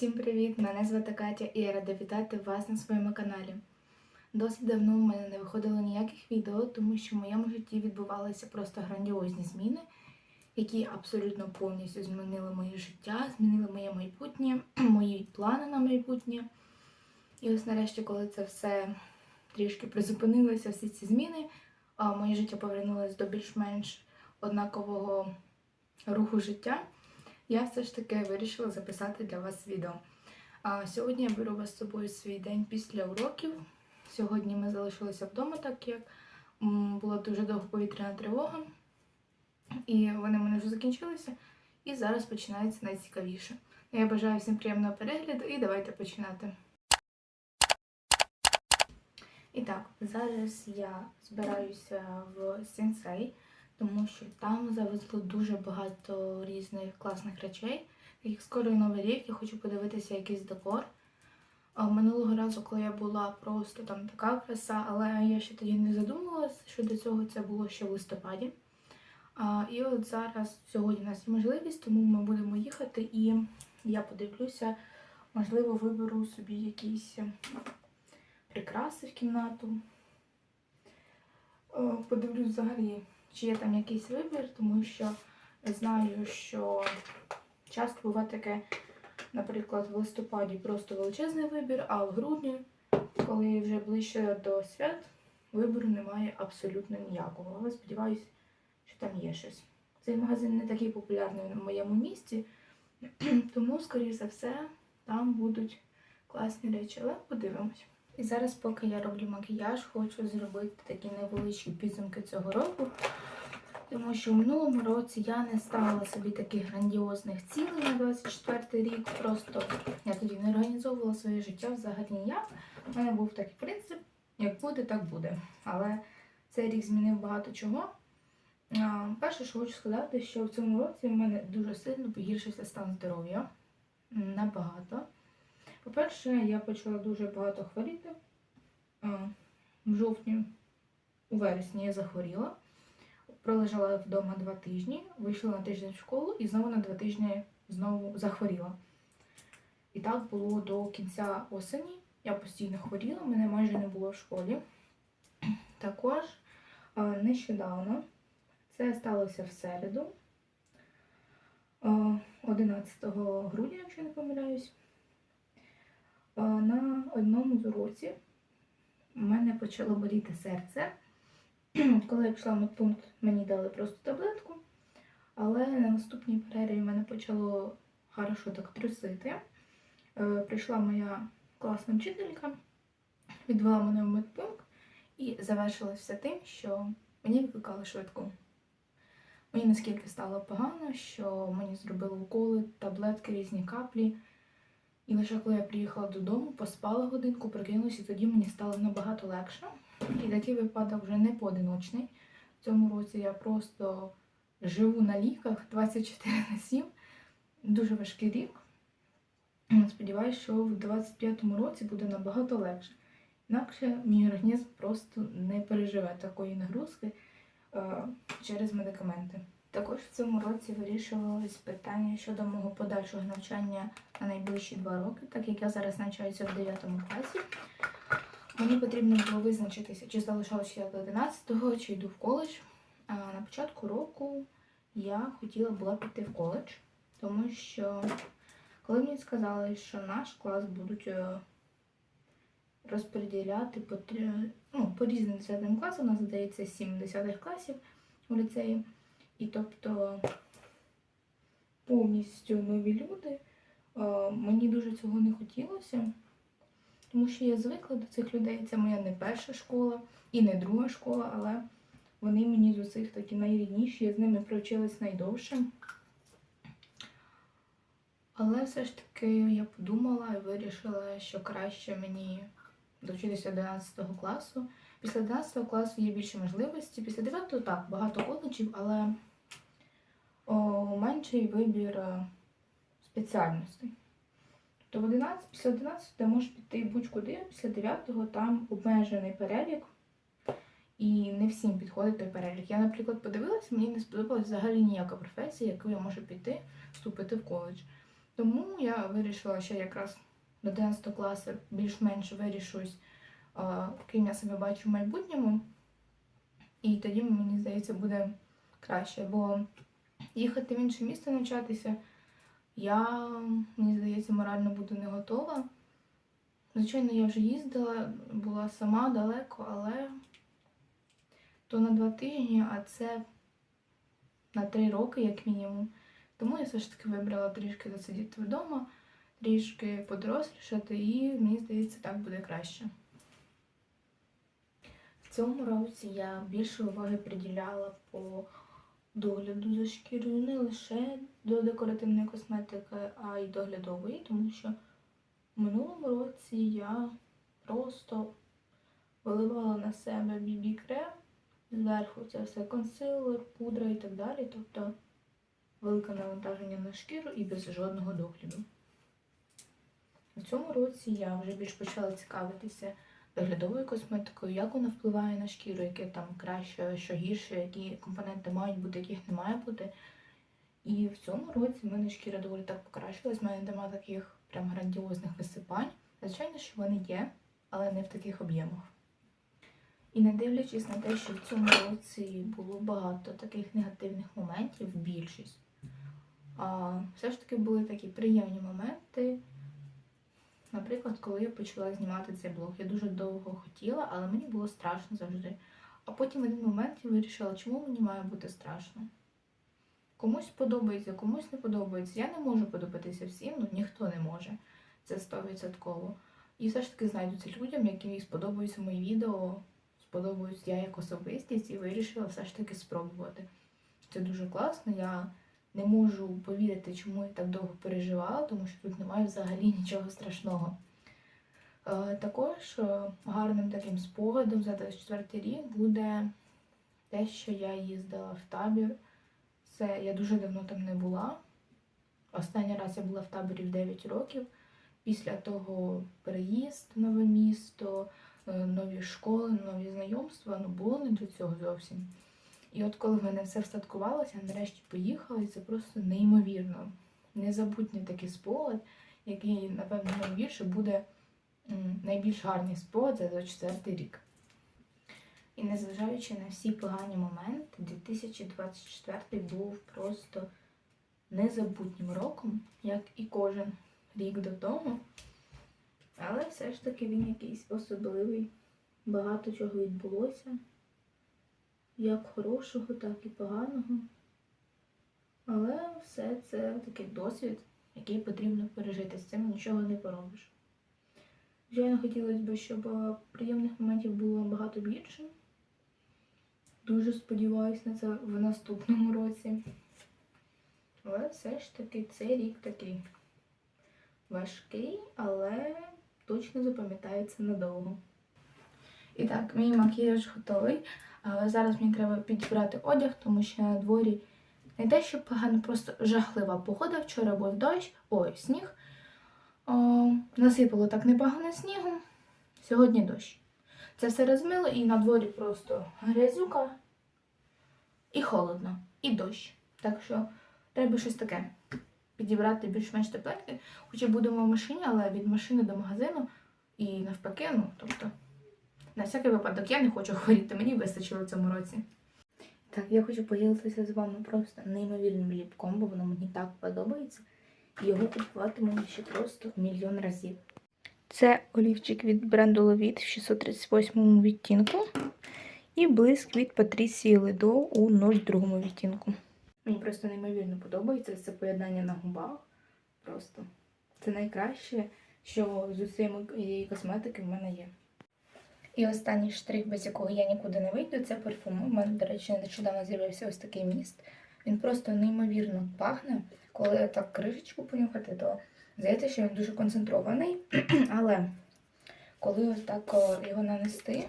Всім привіт! Мене звати Катя і я рада вітати вас на своєму каналі. Досить давно в мене не виходило ніяких відео, тому що в моєму житті відбувалися просто грандіозні зміни, які абсолютно повністю змінили моє життя, змінили моє майбутнє, мої плани на майбутнє. І ось нарешті, коли це все трішки призупинилося, всі ці зміни, моє життя повернулося до більш-менш однакового руху життя я все ж таки вирішила записати для вас відео. А сьогодні я беру вас з собою свій день після уроків. Сьогодні ми залишилися вдома, так як була дуже довга повітряна тривога, і вони в мене вже закінчилися. І зараз починається найцікавіше. Я бажаю всім приємного перегляду і давайте починати. І так, зараз я збираюся в сенсей тому що там завезли дуже багато різних класних речей. Як скоро новий рік, я хочу подивитися якийсь декор. Минулого разу, коли я була просто там така краса, але я ще тоді не задумувалася, що до цього це було ще в листопаді. І от зараз сьогодні у нас є можливість, тому ми будемо їхати і я подивлюся, можливо, виберу собі якісь прикраси в кімнату. Подивлюсь взагалі чи є там якийсь вибір, тому що знаю, що часто буває таке, наприклад, в листопаді просто величезний вибір, а в грудні, коли вже ближче до свят, вибору немає абсолютно ніякого. Але сподіваюся, що там є щось. Цей магазин не такий популярний на моєму місті, тому, скоріш за все, там будуть класні речі, але подивимось. І зараз, поки я роблю макіяж, хочу зробити такі невеличкі підсумки цього року. Тому що в минулому році я не ставила собі таких грандіозних цілей на 24 рік. Просто я тоді не організовувала своє життя взагалі ніяк. У мене був такий принцип, як буде, так буде. Але цей рік змінив багато чого. Перше, що хочу сказати, що в цьому році в мене дуже сильно погіршився стан здоров'я. Набагато. По-перше, я почала дуже багато хворіти. В жовтні, у вересні я захворіла, пролежала вдома два тижні, вийшла на тиждень в школу і знову на два тижні знову захворіла. І так було до кінця осені. Я постійно хворіла, мене майже не було в школі. Також нещодавно, це сталося в середу, 11 грудня, якщо не помиляюсь. На одному з уроків у мене почало боліти серце. Коли я пішла в медпункт, мені дали просто таблетку, але на наступній перерві мене почало хорошо так трусити. Е, прийшла моя класна вчителька, відвела мене в медпункт і завершилося тим, що мені викликали швидку. Мені наскільки стало погано, що мені зробили уколи, таблетки, різні каплі. І лише коли я приїхала додому, поспала годинку, прикинулася, і тоді мені стало набагато легше. І такий випадок вже не поодиночний. В цьому році я просто живу на ліках 24 на 7. Дуже важкий рік. Сподіваюся, що в 25-му році буде набагато легше. Інакше мій організм просто не переживе такої нагрузки е, через медикаменти. Також в цьому році вирішувалось питання щодо мого подальшого навчання на найближчі два роки, так як я зараз навчаюся в 9 класі. Мені потрібно було визначитися, чи залишалася я до 11-го, чи йду в коледж. А на початку року я хотіла була піти в коледж, тому що коли мені сказали, що наш клас будуть е, розподіляти по ну, по різним 10 класам, у нас здається 7 10 класів у ліцеї. І тобто повністю нові люди. Мені дуже цього не хотілося, тому що я звикла до цих людей. Це моя не перша школа і не друга школа, але вони мені з усіх такі найрідніші, я з ними провчилась найдовше. Але все ж таки я подумала і вирішила, що краще мені довчитися 11 класу. Після 11 класу є більше можливості. Після 9 так, багато коледжів, але менший вибір е, спеціальностей. Тобто в 11, після 11 ти можеш піти будь-куди, після 9 там обмежений перелік. І не всім підходить той перелік. Я, наприклад, подивилася, мені не сподобалася взагалі ніяка професія, яку я можу піти, вступити в коледж. Тому я вирішила, що якраз до 11 класу більш-менш вирішусь, а, ким я себе бачу в майбутньому. І тоді, мені здається, буде краще. Бо їхати в інше місто навчатися, я, мені здається, морально буду не готова. Звичайно, я вже їздила, була сама далеко, але то на два тижні, а це на три роки, як мінімум. Тому я все ж таки вибрала трішки досидіти вдома, трішки подорослішати, і мені здається, так буде краще. В цьому році я більше уваги приділяла по догляду за шкірою не лише до декоративної косметики, а й доглядової, тому що в минулому році я просто виливала на себе бібі крем, зверху це все консилер, пудра і так далі. Тобто велике навантаження на шкіру і без жодного догляду. В цьому році я вже більш почала цікавитися доглядовою косметикою, як вона впливає на шкіру, яке там краще, що гірше, які компоненти мають бути, яких не має бути. І в цьому році в мене шкіра доволі так покращилась, в мене немає таких прям грандіозних висипань. Звичайно, що вони є, але не в таких об'ємах. І не дивлячись на те, що в цьому році було багато таких негативних моментів, більшість. А все ж таки були такі приємні моменти. Наприклад, коли я почала знімати цей блог, я дуже довго хотіла, але мені було страшно завжди. А потім в один момент я вирішила, чому мені має бути страшно. Комусь подобається, комусь не подобається. Я не можу подобатися всім, ну ніхто не може. Це 100%. І все ж таки знайдуться людям, яким сподобаються мої відео, сподобаюсь я як особистість, і вирішила все ж таки спробувати. Це дуже класно. Я не можу повірити, чому я так довго переживала, тому що тут немає взагалі нічого страшного. Е, Також е, гарним таким спогадом за 24 рік буде те, що я їздила в табір. Це я дуже давно там не була. Останній раз я була в таборі в 9 років. Після того переїзд нове місто, е, нові школи, нові знайомства. Ну було не до цього зовсім. І от коли в мене все встаткувалося, нарешті поїхала, і це просто неймовірно. Незабутній такий спогад, який, напевно, найбільше буде найбільш гарний спогад за 24 рік. І незважаючи на всі погані моменти, 2024 був просто незабутнім роком, як і кожен рік до того. Але все ж таки він якийсь особливий. Багато чого відбулося як хорошого, так і поганого. Але все це такий досвід, який потрібно пережити. З цим нічого не поробиш. Звичайно, хотілося б, щоб е, приємних моментів було багато більше. Дуже сподіваюся на це в наступному році. Але все ж таки цей рік такий важкий, але точно запам'ятається надовго. І так, мій макіяж готовий. Але зараз мені треба підібрати одяг, тому що на дворі не те, що погано, просто жахлива погода. Вчора був дощ, ой, сніг. О, насипало так непогано снігу. Сьогодні дощ. Це все розмило і на дворі просто грязюка і холодно, і дощ. Так що треба щось таке підібрати більш-менш тепленьке. Хоча будемо в машині, але від машини до магазину і навпаки, ну, тобто. На всякий випадок я не хочу хворіти, мені вистачило в цьому році. Так, я хочу поділитися з вами просто неймовірним ліпком, бо воно мені так подобається. Його купуватиму ще просто мільйон разів. Це олівчик від бренду Levit в 638 відтінку. І блиск від Патрісії Ледо у 02 відтінку. Мені просто неймовірно подобається це поєднання на губах. Просто це найкраще, що з усієї косметики в мене є. І останній штрих, без якого я нікуди не вийду, це парфум. У мене, до речі, нещодавно з'явився ось такий міст. Він просто неймовірно пахне. Коли так кришечку понюхати, то здається, що він дуже концентрований. Але коли ось так його нанести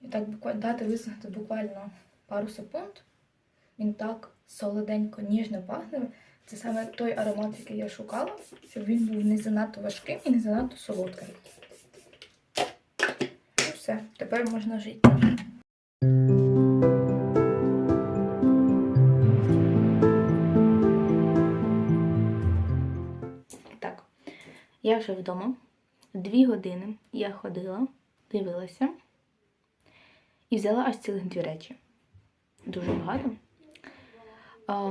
і так дати висохнути буквально пару секунд, він так солоденько, ніжно пахне. Це саме той аромат, який я шукала, щоб він був не занадто важким і не занадто солодким. Все, тепер можна жити. Так, Я вже вдома. Дві години я ходила, дивилася і взяла аж цілих дві речі. Дуже багато. А,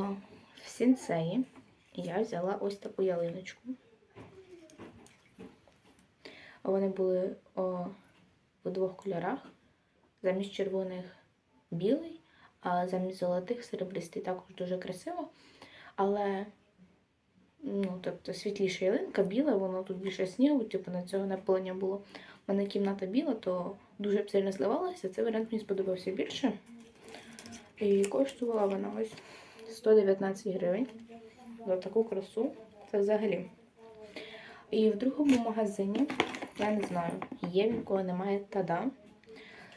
в сінсеї я взяла ось таку ялиночку. Вони були о, у двох кольорах. Замість червоних білий, а замість золотих серебристий також дуже красиво. Але ну, тобто світліша ялинка, біла, воно тут більше снігу, типу на цього наполення було. У мене кімната біла, то дуже б сильно зливалася. Цей варіант мені сподобався більше. І коштувала вона ось 119 гривень за таку красу. Це взагалі. І в другому магазині, я не знаю, є він кого немає тада.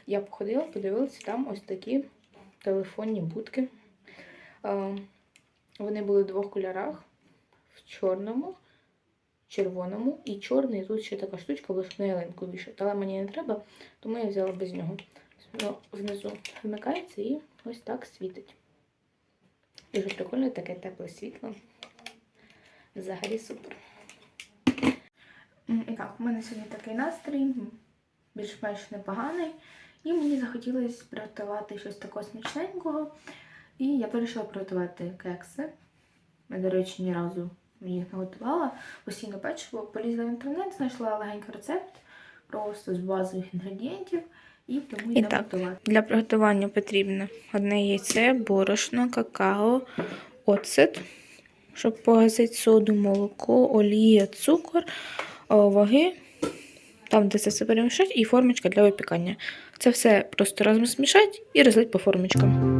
Я походила, подивилася, там ось такі телефонні будки. Вони були в двох кольорах: в чорному, червоному і чорний. Тут ще така штучка, щоб на ялинку вішати. Але мені не треба, тому я взяла без нього. Внизу вмикається і ось так світить. Дуже прикольне таке тепле світло. Взагалі супер. І так, у мене сьогодні такий настрій, більш-менш непоганий. І мені захотілося приготувати щось такого смачненького. І я вирішила приготувати кекси. Я, до речі, ні разу їх не готувала. Постійно печиво. Полізла в інтернет, знайшла легенький рецепт просто з базових інгредієнтів. І тому І так. готувати. Для приготування потрібно одне яйце, борошно, какао, оцет, щоб погасити соду, молоко, олія, цукор, ваги, там, де це все перемішать, і формочка для випікання. Це все просто разом і розлити по формочкам.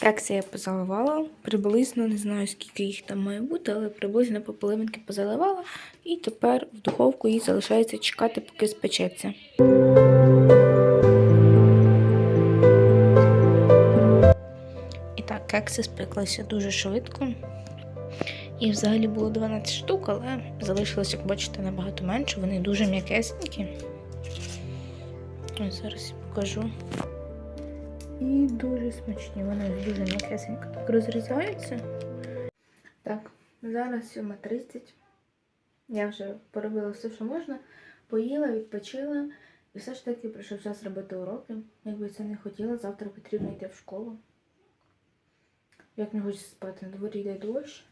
Кекси я позаливала. Приблизно не знаю, скільки їх там має бути, але приблизно по половинки позаливала. І тепер в духовку їй залишається чекати, поки спечеться. І так, кекси спеклися дуже швидко. І взагалі було 12 штук, але залишилось, як бачите, набагато менше. Вони дуже м'якесенькі. Ось зараз я покажу. І дуже смачні. Вони дуже м'якесенько так розрізаються. Так, зараз 7.30. Я вже поробила все, що можна. Поїла, відпочила. І все ж таки прийшов час робити уроки. Якби це не хотіла, завтра потрібно йти в школу. Як не хочеться спати, на дворі йде дощ.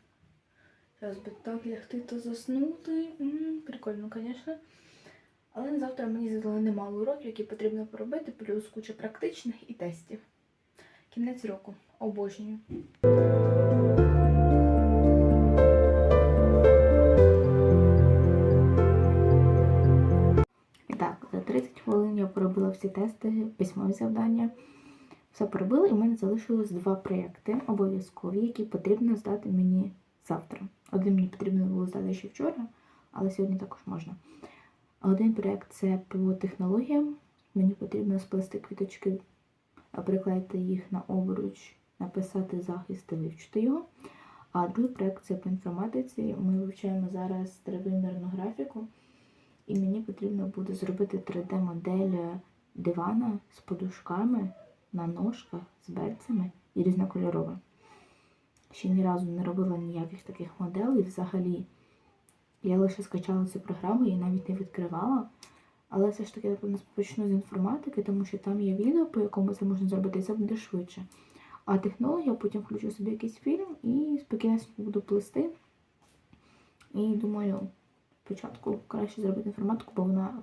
Зараз би так лягти та заснути. М, Прикольно, звісно. Але на завтра мені задали немало уроків, які потрібно поробити, плюс куча практичних і тестів. Кінець року. Обожнюю. Так, за 30 хвилин я поробила всі тести, письмові завдання. Все поробила, і в мене залишилось два проєкти обов'язкові, які потрібно здати мені завтра. Один мені потрібно було здати ще вчора, але сьогодні також можна. Один проєкт це по технологіям. Мені потрібно сплести квіточки, приклеїти їх на обруч, написати захист і вивчити його. А другий проєкт це по інформатиці. Ми вивчаємо зараз тривимірну графіку, і мені потрібно буде зробити 3D-модель дивана з подушками на ножках, з берцями і різнокольорова. Ще ні разу не робила ніяких таких моделей взагалі. Я лише скачала цю програму і навіть не відкривала. Але все ж таки, напевно, почну з інформатики, тому що там є відео, по якому це можна зробити, це буде швидше. А технологія потім включу собі якийсь фільм і спокійно буду плести. І думаю, спочатку краще зробити інформатику, бо вона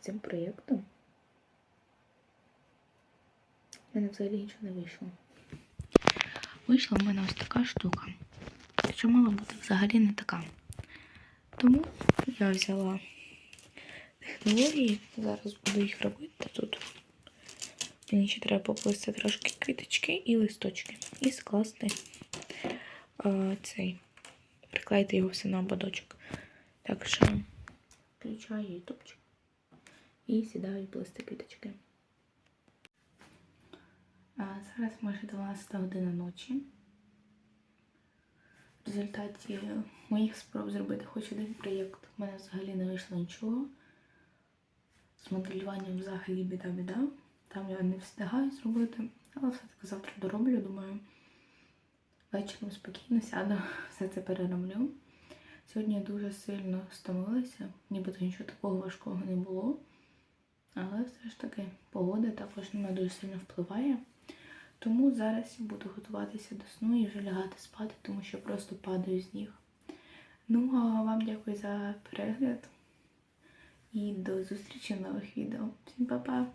цим проєктом. У мене взагалі нічого не вийшло. Вийшла в мене ось така штука, що мала бути взагалі не така. Тому я взяла технології, зараз буду їх робити тут. Мені ще треба поплисти трошки квіточки і листочки. І скласти а, цей, приклеїти його все на ободочок. Так що включаю ютубчик і сідаю плести квіточки. Зараз майже 12 година ночі. В результаті моїх спроб зробити хоч один проєкт в мене взагалі не вийшло нічого. З моделюванням взагалі біда-біда. Там я не встигаю зробити, але все-таки завтра дороблю, думаю. Вечором спокійно сяду, все це перероблю. Сьогодні я дуже сильно стомилася, нібито нічого такого важкого не було. Але все ж таки погода також на мене дуже сильно впливає. Тому зараз я буду готуватися до сну і вже лягати спати, тому що просто падаю з ніг. Ну, а вам дякую за перегляд і до зустрічі в нових відео. Всім па-па!